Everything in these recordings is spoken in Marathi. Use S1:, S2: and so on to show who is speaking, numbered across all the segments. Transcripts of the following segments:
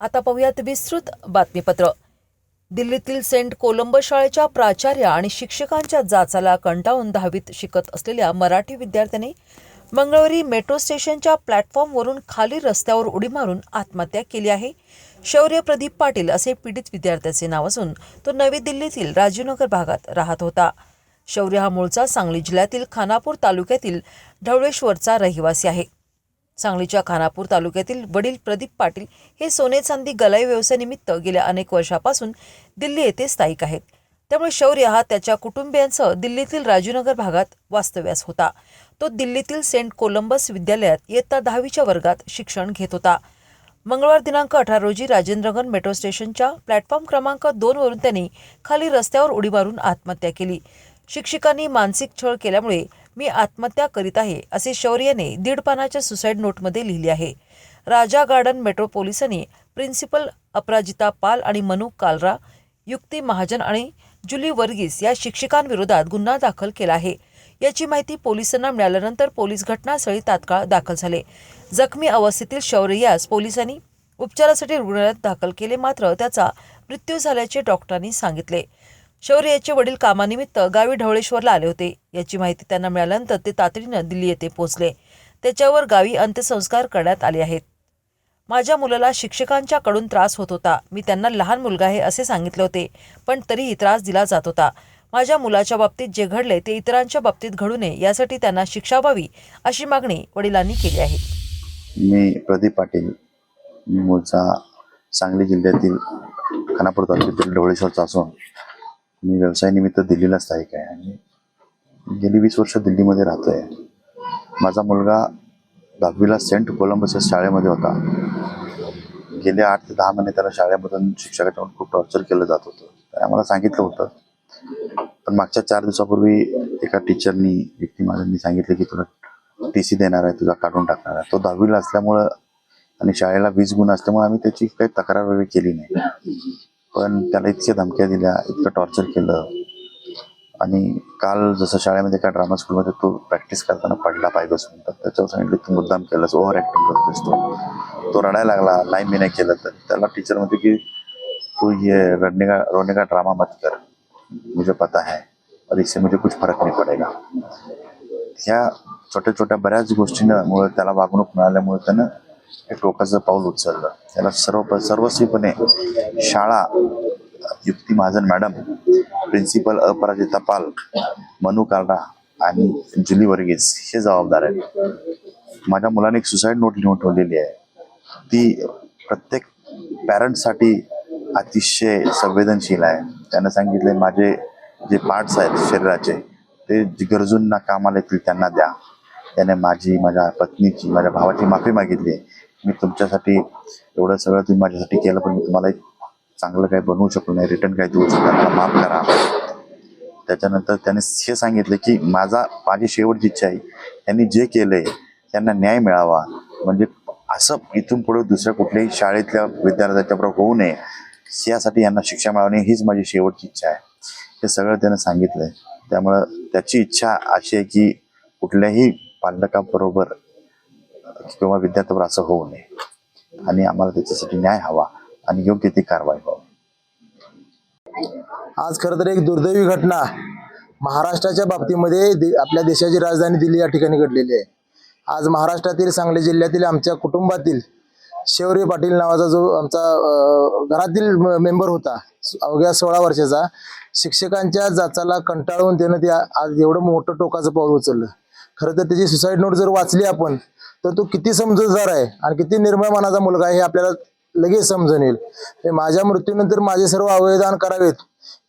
S1: आता पाहूयात विस्तृत बातमीपत्र. दिल्लीतील सेंट कोलंब शाळेच्या प्राचार्या आणि शिक्षकांच्या जाचाला कंटाळून दहावीत शिकत असलेल्या मराठी विद्यार्थ्यांनी मंगळवारी मेट्रो स्टेशनच्या प्लॅटफॉर्मवरून खाली रस्त्यावर उडी मारून आत्महत्या केली आहे. शौर्य प्रदीप पाटील असे पीडित विद्यार्थ्याचे नाव असून तो नवी दिल्लीतील राजीवनगर भागात राहत होता. शौर्य हा मूळचा सांगली जिल्ह्यातील खानापूर तालुक्यातील ढवळेश्वरचा रहिवासी आहे. सांगलीच्या खानापूर तालुक्यातील वडील प्रदीप पाटील हे सोने चांदी गलाई व्यवसायानिमित्त गेल्या अनेक वर्षापासून दिल्ली येथे स्थायिक आहेत. त्यामुळे शौर्य हा त्याच्या कुटुंबियांसह दिल्लीतील राजीवनगर भागात वास्तव्यास होता. तो दिल्लीतील सेंट कोलंबस विद्यालयात इयत्ता दहावीच्या वर्गात शिक्षण घेत होता. मंगळवार दिनांक अठरा रोजी राजेंद्रगन मेट्रो स्टेशनच्या प्लॅटफॉर्म क्रमांक दोनवरून त्यांनी खाली रस्त्यावर उडी मारून आत्महत्या केली. शिक्षिकांनी मानसिक छळ केल्यामुळे मी आत्महत्या करीत आहे असे शौर्यने दीड पानाच्या सुसाईड नोटमध्ये लिहिले आहे. राजा गार्डन मेट्रो पोलिसांनी प्रिन्सिपल अपराजिता पाल आणि मनू कालरा युक्ती महाजन आणि जुली वर्गीस या शिक्षकांविरोधात गुन्हा दाखल केला आहे. याची माहिती पोलिसांना मिळाल्यानंतर पोलीस घटनास्थळी तात्काळ दाखल झाले. जखमी अवस्थेतील शौर्य यास पोलिसांनी उपचारासाठी रुग्णालयात दाखल केले मात्र त्याचा मृत्यू झाल्याचे डॉक्टरांनी सांगितले. शौर्य याचे वडील कामानिमित्त गावी ढवळेश्वरला आले होते. याची माहिती त्यांना मिळाल्यानंतर ते तातडीनं दिल्ली येथे पोहोचले. त्याच्यावर गावी अंत्यसंस्कार करण्यात आले आहेत. माझ्या मुलाला शिक्षकांच्याकडून त्रास होत होता. मी त्यांना लहान मुलगा आहे असे सांगितले होते पण तरीही त्रास दिला जात होता. माझ्या मुलाच्या बाबतीत जे घडले ते इतरांच्या बाबतीत घडू नये यासाठी त्यांना शिक्षा व्हावी अशी मागणी वडिलांनी केली आहे.
S2: मी प्रदीप पाटील मूळचा सांगली जिल्ह्यातील खानापूर तालुक्यातील ढवळेश्वरचा असून मी व्यवसायानिमित्त दिल्लीला स्थायिक आहे आणि गेली वीस वर्ष दिल्लीमध्ये राहतो आहे माझा मुलगा दहावीला सेंट कोलंबस या शाळेमध्ये होता. गेले आठ ते दहा महिने त्याला शाळेमधून शिक्षकाकडून खूप टॉर्चर केलं जात होतं. तर आम्हाला सांगितलं होतं. पण मागच्या चार दिवसापूर्वी एका टीचरनी व्यक्ती माझ्यांनी सांगितलं की तुला टी सी देणार आहे तुझा काढून टाकणार आहे. तो दहावीला असल्यामुळं आणि शाळेला वीस गुण असल्यामुळे आम्ही त्याची काही तक्रार वगैरे केली नाही. पण त्याला इतक्या धमक्या दिल्या इतकं टॉर्चर केलं. आणि काल जसं शाळेमध्ये का ड्रामा स्कूलमध्ये तो प्रॅक्टिस करताना पडला पाहिजे बसून तर त्याच्यावर सांगितलं तू मुद्दाम केलंस ओव्हर ॲक्टिंग करतोस तो. तो रडायला लागला नाही मी नाही केलं तर त्याला टीचर म्हणते की तू ये रडने का रोने का ड्रामा मत कर. मुझे पता है और इससे मुझे कुछ फरक नाही पडेगा. ह्या छोट्या छोट्या बऱ्याच गोष्टींमुळे त्याला वागणूक मिळाल्यामुळे त्यानं एक टोकाचं पाऊल उचललं. त्याला सर्व सर्वस्वीपणे शाळा युक्ती महाजन मॅडम प्रिन्सिपल अपराजिता पाल मनू कालरा आणि जुली वर्गीस हे जबाबदार आहेत. माझ्या मुलाने एक सुसाईड नोट लिहून ठेवलेली आहे. ती प्रत्येक पॅरेंटसाठी अतिशय संवेदनशील आहे. त्यांना सांगितले माझे जे पार्ट्स आहेत शरीराचे ते गरजूंना कामाला येतील त्यांना द्या. त्याने माझी माझ्या पत्नीची माझ्या भावाची माफी मागितली. मी तुमच्यासाठी एवढं सगळं तुम्ही माझ्यासाठी केलं पण मी तुम्हाला एक चांगलं काही बनवू शकलो नाही. रिटर्न काही देऊ शकलो मला माफ करा. त्याच्यानंतर त्याने हे सांगितलं की माझा माझी शेवटची इच्छा आहे. त्यांनी जे केलंय त्यांना न्याय मिळावा. म्हणजे असं इथून पुढे दुसऱ्या कुठल्याही शाळेतल्या विद्यार्थ्याच्या बरोबर होऊ नये. यासाठी यांना शिक्षा मिळावी हीच माझी शेवटची इच्छा आहे. हे सगळं त्यानं सांगितलंय. त्यामुळं त्याची इच्छा अशी आहे की कुठल्याही पालकाबरोबर किंवा विद्यार्थ्यावर असं होऊ नये. आणि आम्हाला त्याच्यासाठी न्याय हवा आणि योग्य ती कारवाई व्हावी.
S3: आज खरं तर एक दुर्दैवी घटना महाराष्ट्राच्या बाबतीमध्ये आपल्या देशाची राजधानी दिल्ली या ठिकाणी घडलेली आहे. आज महाराष्ट्रातील सांगली जिल्ह्यातील आमच्या कुटुंबातील शौर्य पाटील नावाचा जो आमचा घरातील मेंबर होता अवघ्या सोळा वर्षाचा शिक्षकांच्या जाचाला कंटाळून त्यानं ते आज एवढं मोठं टोकाचं पाऊल उचललं. खरं तर त्याची सुसाईड नोट जर वाचली आपण तर तो किती समजूतदार आहे आणि किती निर्मळ मनाचा मुलगा आहे हे आपल्याला लगेच समजून येईल. माझ्या मृत्यूनंतर माझे सर्व अवयदान करावेत.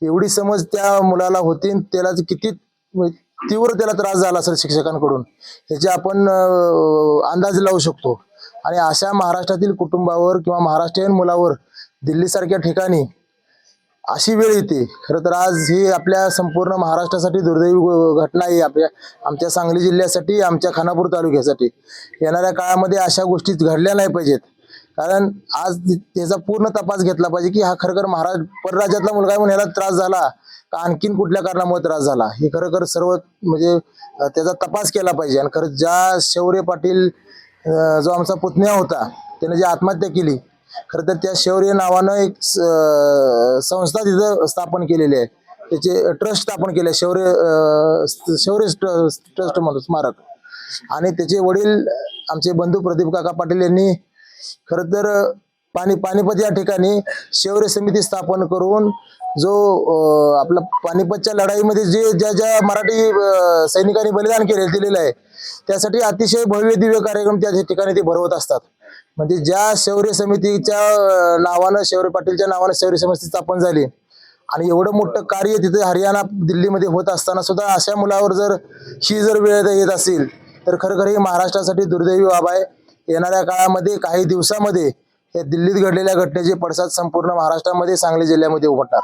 S3: एवढी समज त्या मुलाला होती त्याला किती म्हणजे तीव्र त्याला त्रास झाला असेल शिक्षकांकडून ह्याचे आपण अंदाज लावू शकतो. आणि अशा महाराष्ट्रातील कुटुंबावर किंवा महाराष्ट्रीयन मुलावर दिल्लीसारख्या ठिकाणी अशी वेळ येते. खरं तर आज ही आपल्या संपूर्ण महाराष्ट्रासाठी दुर्दैवी घटना आहे आपल्या आमच्या सांगली जिल्ह्यासाठी आमच्या खानापूर तालुक्यासाठी. येणाऱ्या काळामध्ये अशा गोष्टी घडल्या नाही पाहिजेत. कारण आज त्याचा पूर्ण तपास घेतला पाहिजे की हा खरोखर महाराज परराज्यातला मुलगा आहे म्हणून याला त्रास झाला का आणखीन कुठल्या कारणामुळे त्रास झाला? हे खरोखर सर्व म्हणजे त्याचा तपास केला पाहिजे. आणि खरं ज्या शौर्य पाटील जो आमचा पुतण्या होता त्याने जी आत्महत्या केली खरं तर त्या शौर्य नावानं एक संस्था तिथं स्थापन केलेली आहे. त्याचे ट्रस्ट स्थापन केले शौर्य शौर्य ट्र- ट्रस्ट म्हणतो स्मारक. आणि त्याचे वडील आमचे बंधू प्रदीप काका पाटील यांनी खरं तर पाणी पानिपत या ठिकाणी शौर्य समिती स्थापन करून जो आपला पानिपतच्या लढाईमध्ये जे ज्या ज्या मराठी सैनिकांनी बलिदान केले दिलेलं आहे त्यासाठी अतिशय भव्य दिव्य कार्यक्रम त्या ठिकाणी ते भरवत असतात. म्हणजे ज्या शौर्य समितीच्या नावानं शौर्य पाटीलच्या नावानं शौर्य समिती स्थापन झाली आणि एवढं मोठं कार्य तिथे हरियाणा दिल्लीमध्ये होत असताना सुद्धा अशा मुलावर जर ही जर वेळ येत असेल तर खरोखर ही महाराष्ट्रासाठी दुर्दैवी बाब आहे. येणाऱ्या काळामध्ये काही दिवसामध्ये या दिल्लीत घडलेल्या घटनेचे पडसाद संपूर्ण महाराष्ट्रामध्ये सांगली जिल्ह्यामध्ये उमटणार.